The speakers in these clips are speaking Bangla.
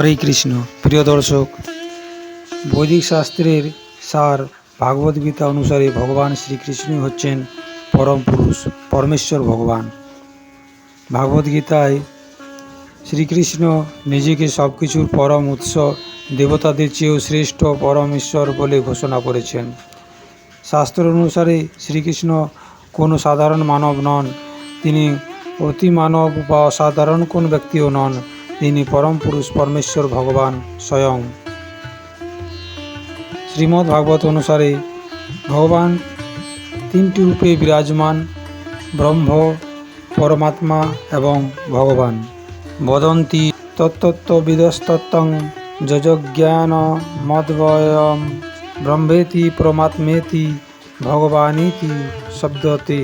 হরে কৃষ্ণ। প্রিয় দর্শক, বৈদিক শাস্ত্রের সার ভাগবত গীতা অনুসারে ভগবান শ্রীকৃষ্ণই হচ্ছেন পরম পুরুষ, পরমেশ্বর ভগবান। ভাগবত গীতায় শ্রীকৃষ্ণ নিজেকে সব কিছুর পরম উৎস, দেবতাদের চেয়েও শ্রেষ্ঠ পরম ঈশ্বর বলে ঘোষণা করেছেন। শাস্ত্র অনুসারে শ্রীকৃষ্ণ কোনো সাধারণ মানব নন, তিনি অতি মানব বা অসাধারণ কোন ব্যক্তিও নন। তিনি পরম পুরুষ পরমেশ্বর ভগবান স্বয়ং। শ্রীমদ্ ভাগবত অনুসারে ভগবান তিনটি রূপে বিরাজমান ব্রহ্ম, পরমাত্মা এবং ভগবান। বদন্তি তত্তত্ত্ব বিদস্তত্ত্বং যজজ্ঞান মদ্বয়ম ব্রহ্মেতি পরমাত্মেতি ভগবানীতি শব্দতে,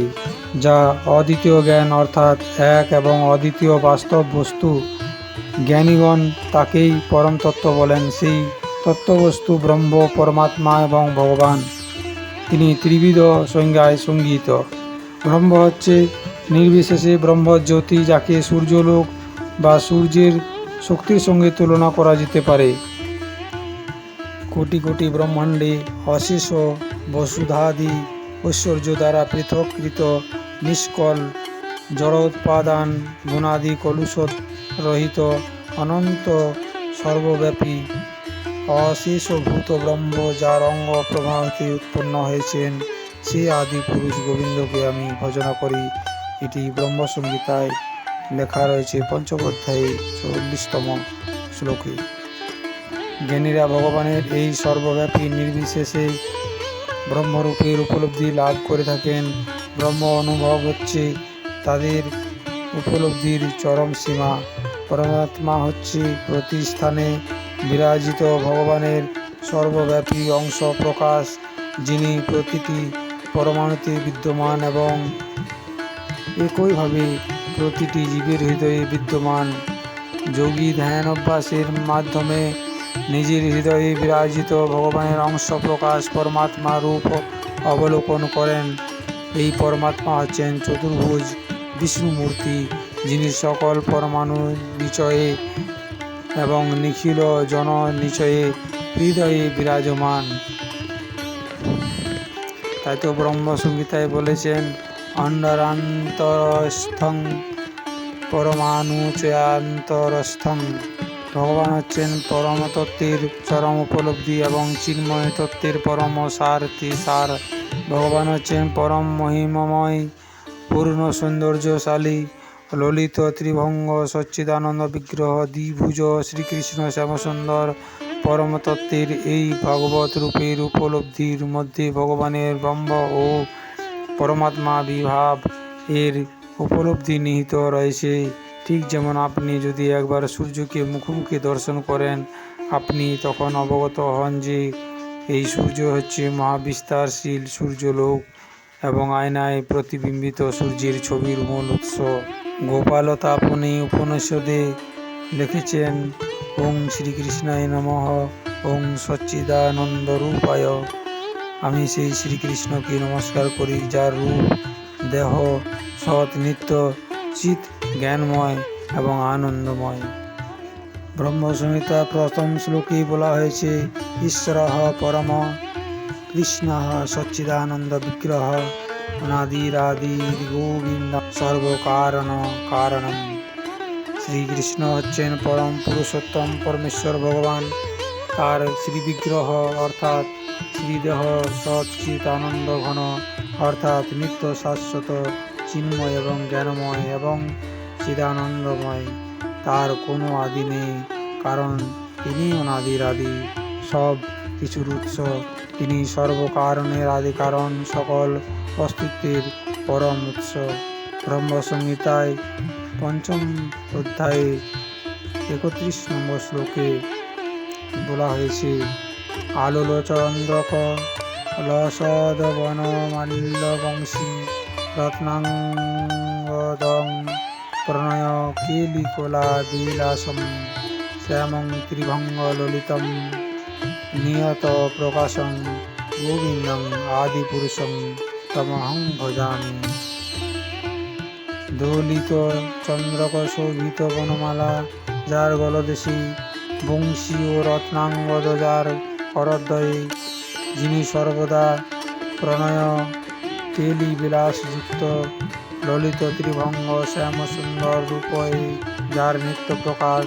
যা অদ্বিতীয় জ্ঞান অর্থাৎ এক এবং অদ্বিতীয় বাস্তব বস্তু জ্ঞানীগণ তাকেই পরম তত্ত্ব বলেন সেই তত্ত্ববস্তু ব্রহ্ম, পরমাত্মা এবং ভগবান। তিনি ত্রিবিধ সংজ্ঞায় সংগীত। ব্রহ্ম হচ্ছে নির্বিশেষে ব্রহ্মজ্যোতি যাকে সূর্যলোক বা সূর্যের শক্তির সঙ্গে তুলনা করা যেতে পারে। কোটি কোটি ব্রহ্মাণ্ডে অশেষ বসুধাদি ঐশ্বর্য দ্বারা পৃথককৃত, নিষ্কল, জড়োৎপাদান, গুণাদি কলুষ রহিত অনন্ত সর্বব্যাপী। অশেষ ভূত ব্রহ্ম যার অঙ্গ প্রভাবতে উৎপন্ন হয়েছেন, সে আদি পুরুষ গোবিন্দকে আমি ভজনা করি। এটি ব্রহ্মসংগীতায় লেখা রয়েছে পঞ্চমধ্যায়ে চল্লিশতম শ্লোকে। জ্ঞানীরা ভগবানের এই সর্বব্যাপী নির্বিশেষে ব্রহ্মরূপের উপলব্ধি লাভ করে থাকেন। ব্রহ্ম অনুভব হচ্ছে তাদের উপলব্ধির চরম সীমা। পরমাত্মা হচ্ছে প্রতি স্থানে বিরাজিত ভগবানের সর্বব্যাপী অংশ প্রকাশ, যিনি প্রতিটি পরমাণুতে বিদ্যমান এবং একইভাবে প্রতিটি জীবের হৃদয়ে বিদ্যমান। যোগী ধ্যান অভ্যাসের মাধ্যমে নিজের হৃদয়ে বিরাজিত ভগবানের অংশ প্রকাশ পরমাত্মা রূপ অবলোকন করেন। এই পরমাত্মা হচ্ছেন চতুর্ভুজ বিষ্ণুমূর্তি যিনি সকল পরমাণু নিচয়ে এবং নিখিল জন নিচয়ে হৃদয়ে বিরাজমান। তাই তো ব্রহ্মসংগীতায় বলেছেন অন্ডরান্তরস্থং পরমাণু চয়ান্তরস্থং ভগবান হচ্ছেন পরম তত্ত্বের চরম উপলব্ধি এবং চিন্ময় তত্ত্বের পরম সার। ভগবান হচ্ছেন পরম মহিমময় পূর্ণ সৌন্দর্যশালী ললিত ত্রিভঙ্গ সচ্চিদানন্দ বিগ্রহ দ্বিভুজ শ্রীকৃষ্ণ শ্যামসুন্দর পরমতত্ত্বের এই ভগবত রূপের উপলব্ধির মধ্যে ভগবানের ব্রহ্ম ও পরমাত্মা বিভাব এর উপলব্ধি নিহিত রয়েছে। ঠিক যেমন আপনি যদি একবার সূর্যকে মুখোমুখি দর্শন করেন, আপনি তখন অবগত হন যে এই সূর্য হচ্ছে মহাবিস্তারশীল সূর্যলোক। এবং আয়নায় প্রতিবিম্বিত সূর্যের ছবির মূল উৎস। গোপালতাপনি উপনিষদে লিখেছেন, ওং শ্রীকৃষ্ণায় নমঃ, ওং সচ্চিদানন্দ রূপায় আমি সেই শ্রীকৃষ্ণকে নমস্কার করি, যার রূপ, দেহ, সৎ নিত্য চিত জ্ঞানময় এবং আনন্দময়। ব্রহ্মসংহিতা প্রথম শ্লোকে বলা হয়েছে, ঈশ্বর পরম কৃষ্ণ সচ্চিদানন্দ বিগ্রহ অনাদিরাদি গোবিন্দ সর্বকারণ কারণম। শ্রীকৃষ্ণ হচ্ছেন পরম পুরুষোত্তম পরমেশ্বর ভগবান। তার শ্রীবিগ্রহ অর্থাৎ শ্রীদেহ সচ্চিত আনন্দ ঘন অর্থাৎ নিত্য শাশ্বত চিন্ময় এবং জ্ঞানময় এবং চিদানন্দময়। তার কোনো আদি নেই, কারণ তিনি অনাদির আদি। সব কিছুর উৎস তিনি সর্বকারণের আদি কারণ সকল অস্তিত্বের পরম উৎস। ব্রহ্মসংহিতায় পঞ্চম অধ্যায়ে একত্রিশ নম্বর শ্লোকে বলা হয়েছে, আলোলচন্দ্রক মাল্যবংশী রত্নাঙ্গদং প্রণয় কেলিকোলা বিলাসম শ্যামং ত্রিভঙ্গ ললিতম নিয়ত প্রকাশং গোবিন্দং আদিপুরুষং তমহং ভজামি দোলিত চন্দ্রক শোভিত বনমালা যার গলদেশী বংশী ও রত্নাঙ্গদ যার করদ্বয়ে যিনি সর্বদা প্রণয় কেলি বিলাসযুক্ত ললিত ত্রিভঙ্গ শ্যাম সুন্দর রূপয়ে যার নিত্য প্রকাশ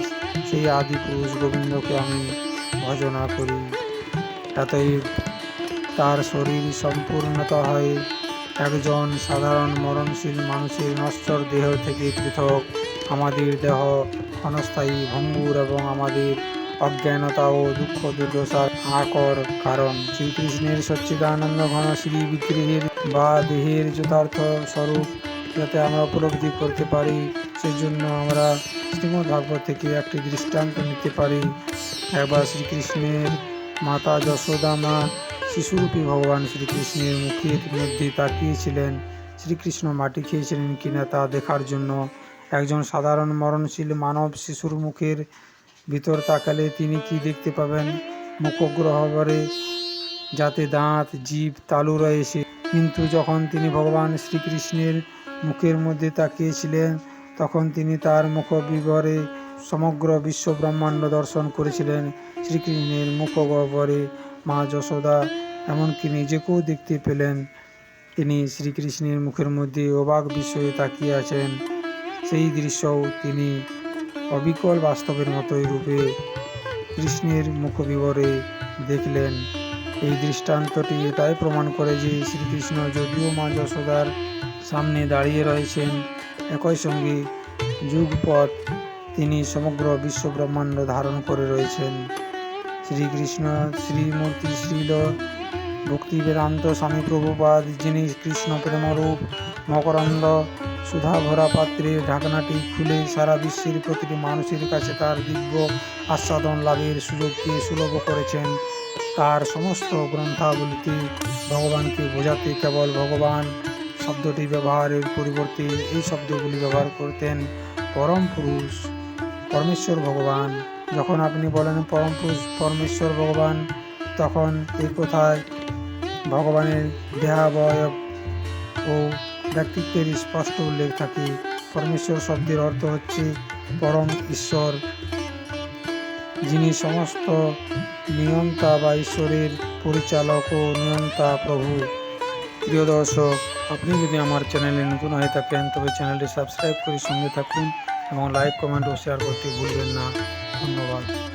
সেই আদি পুরুষ গোবিন্দকে আমি ভজনা করি। এতই তার শরীর সম্পূর্ণতা হয়। একজন সাধারণ মরণশীল মানুষের নশ্বর দেহ থেকে পৃথক। আমাদের দেহ ক্ষণস্থায়ী ভঙ্গুর এবং আমাদের অজ্ঞানতা ও দুঃখ দুর্দশার আকর কারণ। শ্রীকৃষ্ণের সচ্চিদানন্দ ঘন শ্রী বিগ্রহের বা দেহের যথার্থ স্বরূপ যাতে আমরা উপলব্ধি করতে পারি, সেজন্য আমরা শ্রীমদ্ ভাগবত থেকে একটি দৃষ্টান্ত নিতে পারি। একবার শ্রীকৃষ্ণের মাতা যশোদা মা শিশুরূপী ভগবান শ্রীকৃষ্ণের মুখের মধ্যে তাকিয়েছিলেন। শ্রীকৃষ্ণ মাটি খেয়েছিলেন কিনা তা দেখার জন্য। একজন সাধারণ মরণশীল মানব শিশুর মুখের ভিতর তাকালে তিনি কি দেখতে পাবেন? মুখগ্রহবরে যাতে দাঁত, জীব, তালু রয়েছে। কিন্তু যখন তিনি ভগবান শ্রীকৃষ্ণের মুখের মধ্যে তাকিয়েছিলেন, তখন তিনি তার মুখ বিবরে সমগ্র বিশ্ব ব্রহ্মাণ্ড দর্শন করেছিলেন শ্রীকৃষ্ণের মুখগহ্বরে মা যশোদা, এমনকি নিজেকেও দেখতে পেলেন। তিনি শ্রীকৃষ্ণের মুখের মধ্যে অবাক বিস্ময়ে তাকিয়ে আছেন। সেই দৃশ্যও তিনি অবিকল বাস্তবের মতোই রূপে কৃষ্ণের মুখবিবরে দেখলেন। এই দৃষ্টান্তটি এটাই প্রমাণ করে যে শ্রীকৃষ্ণ যদিও মা যশোদার সামনে দাঁড়িয়ে রয়েছেন, একই সঙ্গে যুগপথ তিনি সমগ্র বিশ্ব ব্রহ্মাণ্ড ধারণ করে রয়েছেন। শ্রীকৃষ্ণ, শ্রীমূর্তি শ্রীল ভক্তি বেদান্ত স্বামী প্রভুপাদ, যিনি কৃষ্ণ প্রেমরূপ, মকরন্দ সুধা ভরা পাত্রের ঢাকনাটি খুলে সারা বিশ্বের প্রতিটি মানুষের কাছে তার দিব্য আস্বাদন লাভের সুযোগকে সুলভ করেছেন। তার সমস্ত গ্রন্থাবলীতে ভগবানকে বোঝাতে কেবল ভগবান শব্দটি ব্যবহারের পরিবর্তে এই শব্দগুলি ব্যবহার করতেন পরম পুরুষ। পরমেশ্বর ভগবান। যখন আপনি বলেন পরম পরমেশ্বর ভগবান, তখন এই কথায় ভগবানের দেহাবয়ব ও ব্যক্তিত্বের স্পষ্ট উল্লেখ থাকে। পরমেশ্বর শব্দের অর্থ হচ্ছে পরম ঈশ্বর, যিনি সমস্ত নিয়ন্তা বা ঈশ্বরের পরিচালক ও নিয়ন্তা প্রভু। প্রিয় দর্শক, আপনি যদি আমার চ্যানেলে নতুন হয়ে থাকেন, তবে চ্যানেলটি সাবস্ক্রাইব করে সঙ্গে থাকুন। এবং লাইক কমেন্ট ও শেয়ার করতে ভুলবেন না। ধন্যবাদ।